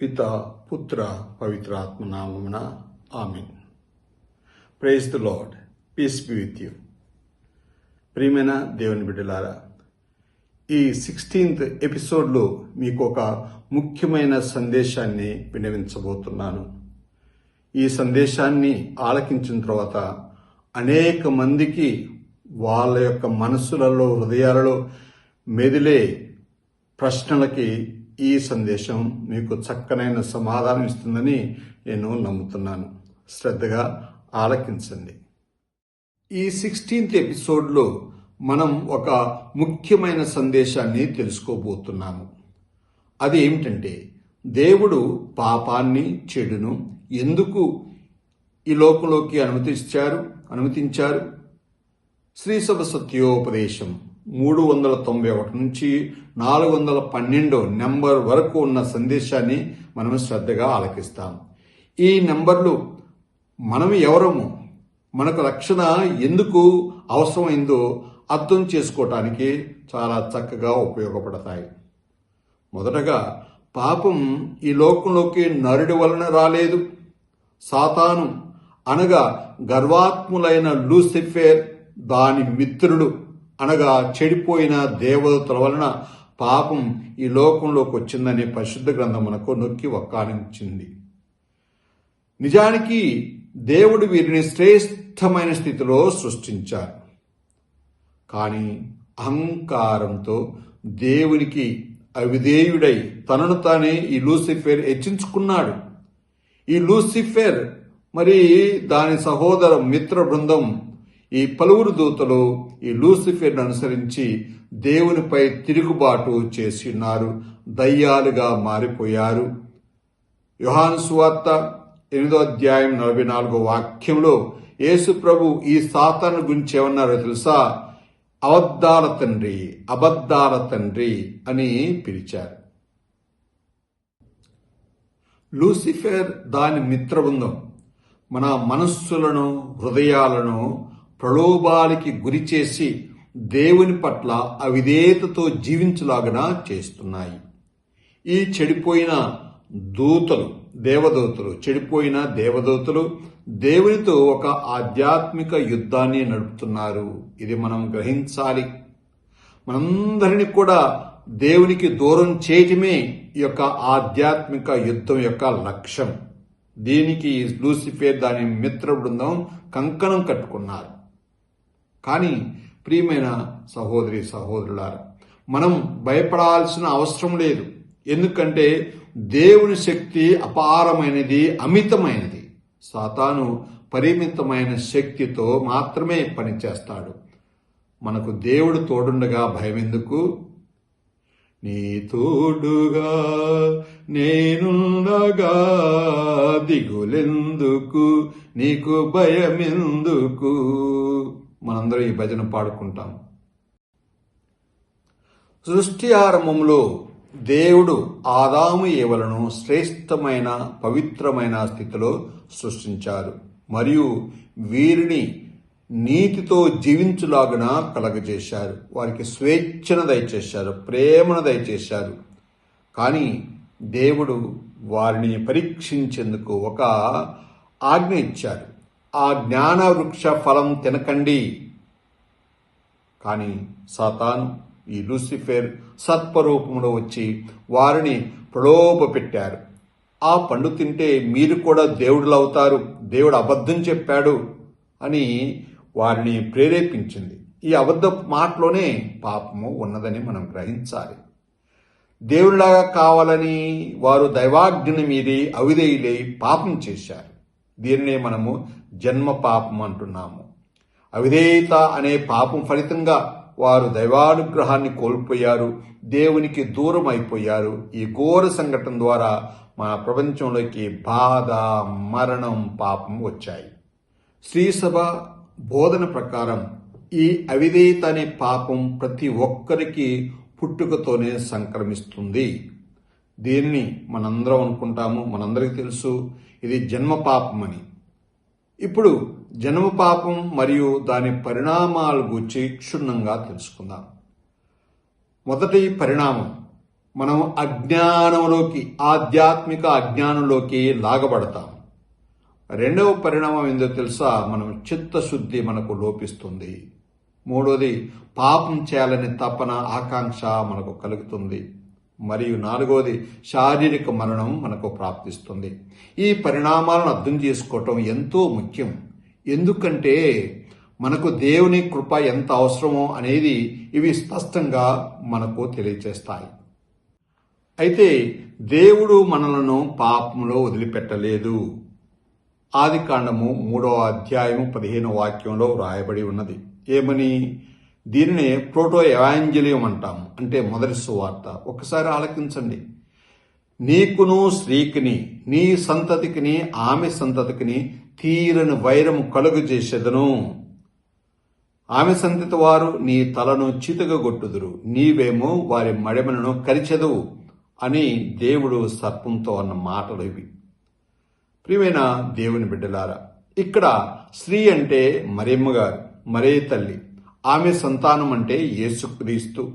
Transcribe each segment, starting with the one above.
పిత పుత్ర పవిత్రాత్మ నామమున amen. Praise the Lord peace be with you ప్రియమైన దేవుని బిడ్డలారా ఈ సిక్స్టీన్త్ ఎపిసోడ్లో మీకు ఒక ముఖ్యమైన సందేశాన్ని వినవించబోతున్నాను. ఈ సందేశాన్ని ఆలకించిన తర్వాత అనేక మందికి వాళ్ళ యొక్క మనసులలో హృదయాలలో మెదిలే ప్రశ్నలకి ఈ సందేశం మీకు చక్కనైన సమాధానం ఇస్తుందని నేను నమ్ముతున్నాను. శ్రద్ధగా ఆలకించండి. ఈ సిక్స్టీన్త్ ఎపిసోడ్లో మనం ఒక ముఖ్యమైన సందేశాన్ని తెలుసుకోబోతున్నాము. అది ఏమిటంటే దేవుడు పాపాన్ని చెడును ఎందుకు ఈ లోకంలోకి అనుమతించారు అనుమతించారు? శ్రీసభ సత్యోపదేశం. మూడు వందల తొంభై ఒకటి నుంచి నాలుగు వందల పన్నెండు నెంబర్ వరకు ఉన్న సందేశాన్ని మనం శ్రద్ధగా ఆలకిస్తాం. ఈ నెంబర్లు మనం ఎవరము మనకు రక్షణ ఎందుకు అవసరమైందో అర్థం చేసుకోవటానికి చాలా చక్కగా ఉపయోగపడతాయి. మొదటగా పాపం ఈ లోకంలోకి నరుడి వలన రాలేదు. సాతాను అనగా గర్వాత్ములైన లూసిఫేర్ దాని మిత్రుడు. అనగా చెడిపోయిన దేవతల వలన పాపం ఈ లోకంలోకి వచ్చిందని పరిశుద్ధ గ్రంథం మనకు నొక్కి ఒక్కానించింది నిజానికి దేవుడు వీరిని శ్రేష్టమైన స్థితిలో సృష్టించారు. కానీ అహంకారంతో దేవునికి అవిధేయుడై తనను తానే ఈ లూసిఫెర్ హెచ్చించుకున్నాడు. ఈ లూసిఫెర్ మరి దాని సహోదర మిత్ర బృందం ఈ పలువురు దూతలు ఈ లూసిఫెర్ను అనుసరించి దేవునిపై తిరుగుబాటు చేసినారు దయ్యాలుగా మారిపోయారు. యోహాను సువార్త ఎనిమిదో అధ్యాయం నలభై నాలుగో వాక్యంలో యేసు ప్రభు ఈ సాతాను గురించి ఏమన్నారో తెలుసా? అబద్ధాల తండ్రి అబద్ధాల తండ్రి అని పిలిచారు. లూసిఫర్ దాని మిత్రబృందం. మన మనస్సులను హృదయాలను ప్రలోభాలకి గురి చేసి దేవుని పట్ల అవిధేయతతో జీవించలాగన చేస్తున్నాయి. ఈ చెడిపోయిన దూతలు దేవదూతలు చెడిపోయిన దేవదూతలు దేవునితో ఒక ఆధ్యాత్మిక యుద్ధాన్ని నడుపుతున్నారు. ఇది మనం గ్రహించాలి. మనందరినీ కూడా దేవునికి దూరం చేయటమే ఈ యొక్క ఆధ్యాత్మిక యుద్ధం యొక్క లక్ష్యం. దీనికి లూసిఫేర్ దాని మిత్ర బృందం కంకణం కట్టుకున్నారు. కానీ ప్రియమైన సహోదరి సహోదరులారా మనం భయపడాల్సిన అవసరం లేదు. ఎందుకంటే దేవుని శక్తి అపారమైనది అమితమైనది. సాతాను పరిమితమైన శక్తితో మాత్రమే పనిచేస్తాడు. మనకు దేవుడు తోడుండగా భయం ఎందుకు నీ తోడుగా నేనుండగా దిగులెందుకు? నీకు భయమెందుకు? మనందరం ఈ భజన పాడుకుంటాం. సృష్టి ఆరంభంలో దేవుడు ఆదాము ఏవలను శ్రేష్టమైన పవిత్రమైన స్థితిలో సృష్టించారు మరియు వీరిని నీతితో జీవించులాగున కలగజేశారు. వారికి స్వేచ్ఛను దయచేశారు ప్రేమను దయచేశారు. కానీ దేవుడు వారిని పరీక్షించేందుకు ఒక ఆజ్ఞ ఇచ్చారు ఆ జ్ఞాన వృక్ష ఫలం తినకండి. కానీ సాతాను ఈ లూసిఫేర్ సత్వరూపంలో వచ్చి వారిని ప్రలోభ పెట్టారు ఆ పండు తింటే మీరు కూడా దేవుడులవుతారు దేవుడు అబద్ధం చెప్పాడు అని వారిని ప్రేరేపించింది. ఈ అబద్ధ మాటలోనే పాపము ఉన్నదని మనం గ్రహించాలి. దేవుడిలాగా కావాలని వారు దైవాగ్ని మీరి అవిధేయులై పాపం చేశారు. దీనినే మనము జన్మ పాపం అంటున్నాము. అవిధేయత అనే పాపం ఫలితంగా వారు దైవానుగ్రహాన్ని కోల్పోయారు దేవునికి దూరం అయిపోయారు ఈ ఘోర సంఘటన ద్వారా మన ప్రపంచంలోకి బాధ మరణం పాపం వచ్చాయి. శ్రీసభ బోధన ప్రకారం ఈ అవిధేయత అనే పాపం ప్రతి ఒక్కరికి పుట్టుకతోనే సంక్రమిస్తుంది. దీనిని మనందరం అనుకుంటాము? మనందరికీ తెలుసు. ఇది జన్మ పాపం అని. ఇప్పుడు జన్మ పాపం మరియు దాని పరిణామాల గురించి క్షుణ్ణంగా తెలుసుకుందాం. మొదటి పరిణామం. మనం అజ్ఞానంలోకి ఆధ్యాత్మిక అజ్ఞానంలోకి లాగబడతాం. రెండవ పరిణామం ఏందో తెలుసా? మనం చిత్తశుద్ధి మనకు లోపిస్తుంది. మూడోది పాపం చేయాలనే తపన ఆకాంక్ష మనకు కలుగుతుంది. మరియు నాలుగోది శారీరక మరణం మనకు ప్రాప్తిస్తుంది. ఈ పరిణామాలను అర్థం చేసుకోవటం ఎంతో ముఖ్యం. ఎందుకంటే మనకు దేవుని కృప ఎంత అవసరమో అనేది ఇవి స్పష్టంగా మనకు తెలియచేస్తాయి. అయితే దేవుడు మనలను పాపంలో వదిలిపెట్టలేదు. ఆది కాండము మూడవ అధ్యాయము పదిహేను వాక్యంలో వ్రాయబడి ఉన్నది. ఏమని? దీనినే ప్రోటో ఎవాంజలియం అంటాము. అంటే మొదటి సువార్త. ఒకసారి ఆలకించండి. నీకును స్త్రీకిని నీ సంతతికిని ఆమె సంతతికిని తీరని వైరం కలుగు చేసేదను. ఆమె సంతతి వారు నీ తలను చితగొట్టుదురు నీవేమో వారి మడమలను కరిచెదవు అని దేవుడు సర్పంతో అన్న మాటలు ఇవి. ప్రియమైన దేవుని బిడ్డలారా ఇక్కడ స్త్రీ అంటే మరియమ్మ గారు మరే తల్లి? ఆమె సంతానం అంటే యేసుక్రీస్తు.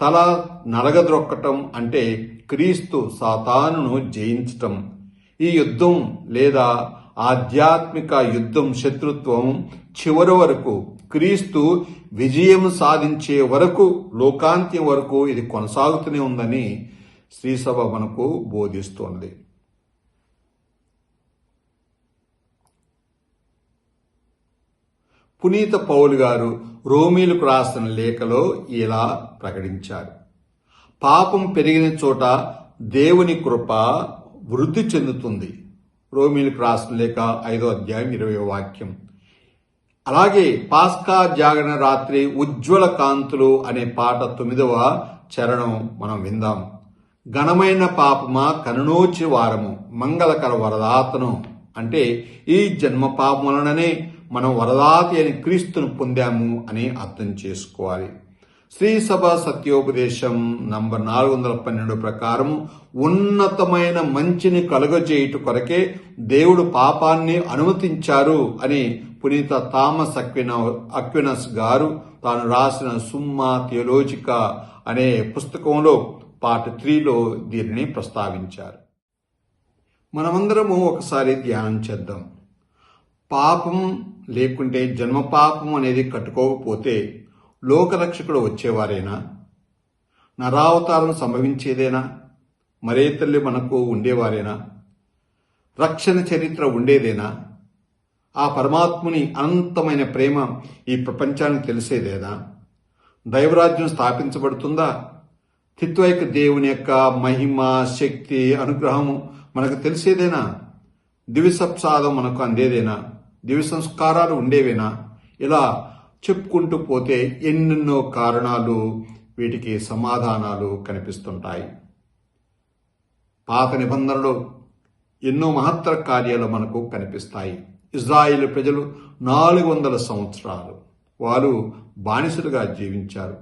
తల నలగద్రొక్కటం అంటే క్రీస్తు సాతానును జయించటం. ఈ యుద్ధం లేదా ఆధ్యాత్మిక యుద్ధం శత్రుత్వం చివరి వరకు క్రీస్తు విజయం సాధించే వరకు లోకాంత్యం వరకు ఇది కొనసాగుతూనే ఉందని శ్రీసభ మనకు బోధిస్తోంది. పునీత పౌలు గారు రోమీలకు రాసిన లేఖలో ఇలా ప్రకటించారు. పాపం పెరిగిన చోట దేవుని కృప వృద్ధి చెందుతుంది. రోమీలకు రాసిన లేఖ ఐదో అధ్యాయం ఇరవై వాక్యం. అలాగే పాస్కా జాగరణ రాత్రి ఉజ్వల కాంతులు అనే పాట తొమ్మిదవ చరణం మనం విందాం. ఘనమైన పాపమా కనునోచి వారము మంగళకర వరదాతను అంటే ఈ జన్మ పాపములననే వలననే మనం వరదాతి అని క్రీస్తును పొందాము అని అర్థం చేసుకోవాలి. శ్రీ సభ సత్యోపదేశం నంబర్ నాలుగు వందల పన్నెండు ప్రకారం ఉన్నతమైన మంచిని కలుగజేయుట కొరకే దేవుడు పాపాన్ని అనుమతించారు అని పునీత థామస్ అక్విన అక్వినస్ గారు తాను రాసిన సుమ్మా థియోలోజిక అనే పుస్తకంలో పార్ట్ త్రీలో దీనిని ప్రస్తావించారు. మనమందరము ఒకసారి ధ్యానం చేద్దాం. పాపం లేకుంటే జన్మ పాపం అనేది కట్టుకోకపోతే లోకరక్షకుడు వచ్చేవారేనా? నరావతారం సంభవించేదేనా? మరే తల్లి మనకు ఉండేవారేనా? రక్షణ చరిత్ర ఉండేదేనా? ఆ పరమాత్ముని అనంతమైన ప్రేమ ఈ ప్రపంచానికి తెలిసేదేనా? దైవరాజ్యం స్థాపించబడుతుందా? తిత్వైక దేవుని యొక్క మహిమ శక్తి అనుగ్రహము మనకు తెలిసేదేనా? దివిసప్సాదం మనకు అందేదేనా? దివి సంస్కారాలు ఉండేవేనా? ఇలా చెప్పుకుంటూ పోతే ఎన్నెన్నో కారణాలు వీటికి సమాధానాలు కనిపిస్తుంటాయి. పాత నిబంధనలు ఎన్నో మహత్తర కార్యాలు మనకు కనిపిస్తాయి. ఇజ్రాయిల్ ప్రజలు నాలుగు వందల సంవత్సరాలు వారు బానిసలుగా జీవించారు.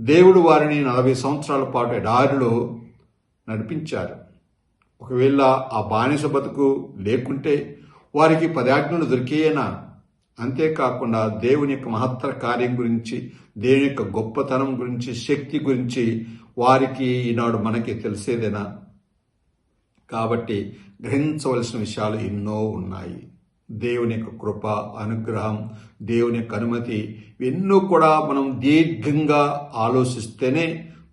దేవుడు వారిని నలభై సంవత్సరాల పాటు ఎడారిలో నడిపించారు. ఒకవేళ ఆ బానిస బతుకు లేకుంటే వారికి పదాజ్ఞలు దొరికేయనా? అంతేకాకుండా దేవుని యొక్క మహత్తర కార్యం గురించి దేవుని యొక్క గొప్పతనం గురించి శక్తి గురించి వారికి ఈనాడు మనకి తెలిసేదేనా? కాబట్టి గ్రహించవలసిన విషయాలు ఎన్నో ఉన్నాయి. దేవుని యొక్క కృప అనుగ్రహం దేవుని యొక్క అనుమతి ఎన్నో కూడా మనం దీర్ఘంగా ఆలోచిస్తేనే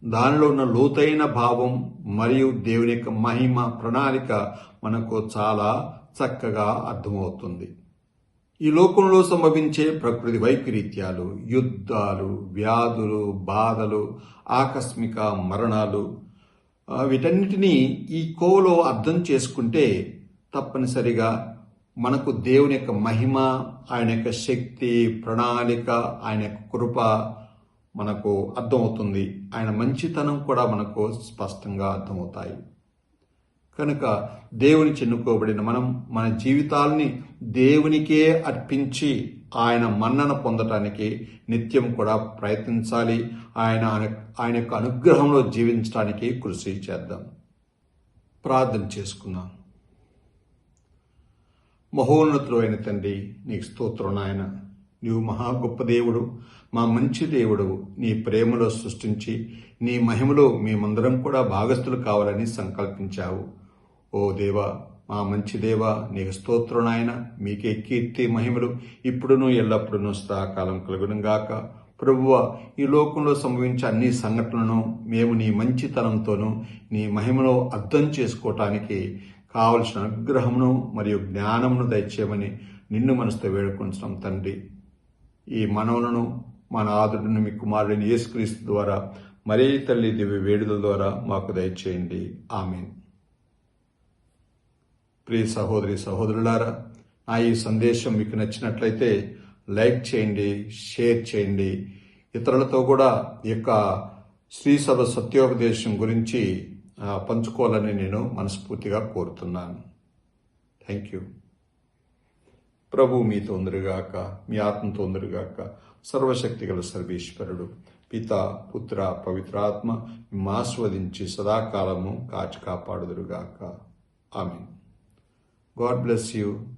దానిలో ఉన్న లోతైన భావం మరియు దేవుని యొక్క మహిమ ప్రణాళిక మనకు చాలా చక్కగా అర్థమవుతుంది. ఈ లోకంలో సంభవించే ప్రకృతి వైపరీత్యాలు యుద్ధాలు వ్యాధులు బాధలు ఆకస్మిక మరణాలు వీటన్నిటినీ ఈ కోలో అర్థం చేసుకుంటే తప్పనిసరిగా మనకు దేవుని యొక్క మహిమ ఆయన యొక్క శక్తి ప్రణాళిక ఆయన యొక్క కృప మనకు అర్థమవుతుంది. ఆయన మంచితనం కూడా మనకు స్పష్టంగా అర్థమవుతాయి. కనుక దేవుని చెన్నుకోబడిన మనం మన జీవితాల్ని దేవునికే అర్పించి ఆయన మన్నన పొందటానికి నిత్యం కూడా ప్రయత్నించాలి. ఆయన ఆయన యొక్క అనుగ్రహంలో జీవించడానికి కృషి చేద్దాం. ప్రార్థన చేసుకుందాం. మహోన్నతుడు అయిన తండ్రి నీకు స్తోత్రం నాయన. నీవు మహా గొప్ప దేవుడు. మా మంచి దేవుడు. నీ ప్రేమలో సృష్టించి నీ మహిమలో మేమందరం కూడా భాగస్థులు కావాలని సంకల్పించావు. ఓ దేవా మా మంచి దేవా నీకు స్తోత్రునాయన మీకే కీర్తి మహిమలు ఇప్పుడును ఎల్లప్పుడూ సదాకాలం కలుగునుగాక. ప్రభువ ఈ లోకంలో సంభవించే అన్ని సంఘటనలను మేము నీ మంచితనంతోనూ నీ మహిమలో అర్థం చేసుకోవటానికి కావలసిన అనుగ్రహమును మరియు జ్ఞానమును దయచేయమని నిన్ను మనసుతో వేడుకొంచడం తండ్రి. ఈ మనవులను మన ఆదుడిని మీ కుమారుడిని యేసుక్రీస్తు ద్వారా మరీ తల్లి దివ్య వేడుదల ద్వారా మాకు దయచేయండి. ఆమెను. ప్రియ సహోదరి సహోదరులారా నా ఈ సందేశం మీకు నచ్చినట్లయితే లైక్ చేయండి షేర్ చేయండి. ఇతరులతో కూడా ఈ యొక్క శ్రీసభ సత్యోపదేశం గురించి పంచుకోవాలని నేను మనస్ఫూర్తిగా కోరుతున్నాను. థ్యాంక్ యూ ప్రభు మీ తొందరగాక మీ ఆత్మ తొందరగాక సర్వశక్తి గల సర్వేశ్వరుడు పిత పుత్ర పవిత్రాత్మ మాస్వదించి ఆస్వాదించి సదాకాలము కాచి కాపాడుదురుగాక. ఆమె God bless you.